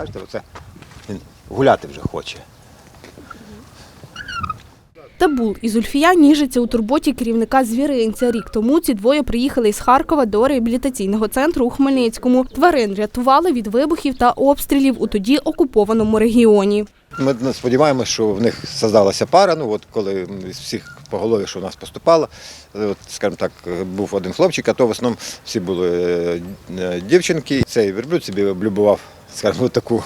Бачите, оце він гуляти вже хоче. Табул і Зульфія ніжаться у турботі керівника звіринця. Рік тому ці двоє приїхали із Харкова до реабілітаційного центру у Хмельницькому. Тварин рятували від вибухів та обстрілів у тоді окупованому регіоні. Ми сподіваємося, що в них создалася пара. Ну от коли з всіх поголов'я, що у нас поступало, от, скажімо так, був один хлопчик, а то в основному всі були е, е, дівчинки. Цей верблюд собі облюбував, скажімо, таку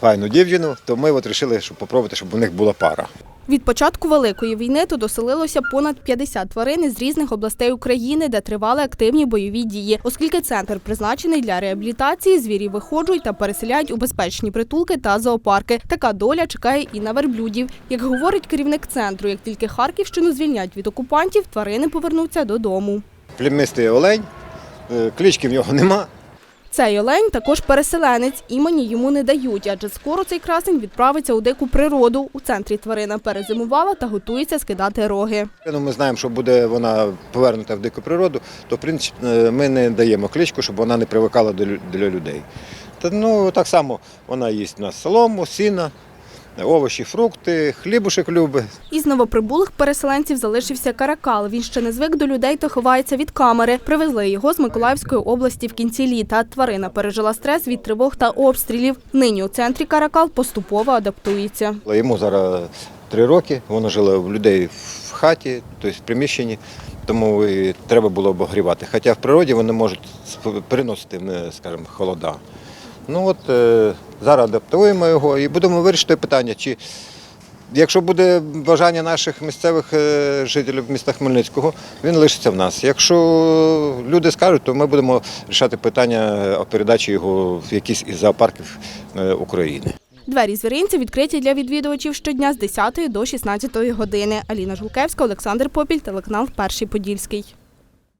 файну дівчину, то ми от вирішили, щоб попробувати, щоб у них була пара. Від початку Великої війни тут оселилося понад 50 тварин із різних областей України, де тривали активні бойові дії. Оскільки центр призначений для реабілітації, звірі виходжують та переселяють у безпечні притулки та зоопарки. Така доля чекає і на верблюдів. Як говорить керівник центру, як тільки Харківщину звільнять від окупантів, тварини повернуться додому. Племистий олень, е, клички в нього нема. Цей олень також переселенець, імені йому не дають, адже скоро цей красень відправиться у дику природу. У центрі тварина перезимувала та готується скидати роги. Ми знаємо, що буде вона повернута в дику природу, то в принципі е, ми не даємо кличку, щоб вона не привикала для людей. Та, ну, так само вона їсть у нас солому, сіна, овочі, фрукти, хлібушек любить. Із новоприбулих переселенців залишився каракал. Він ще не звик до людей та ховається від камери. Привезли його з Миколаївської області в кінці літа. Тварина пережила стрес від тривог та обстрілів. Нині у центрі каракал поступово адаптується. Йому зараз три роки, воно жило в людей в хаті, тобто в приміщенні, тому і треба було обогрівати. Хоча в природі вони можуть переносити, скажімо, холода. Ну от е, зараз адаптуємо його і будемо вирішити питання, чи якщо буде бажання наших місцевих е, жителів міста Хмельницького, він лишиться в нас. Якщо люди скажуть, то ми будемо рішати питання е, передачі його в якийсь із зоопарків України. Двері звіринця відкриті для відвідувачів щодня з 10 до 16 години. Аліна Жулкевська, Олександр Попіль, телеканал Перший Подільський.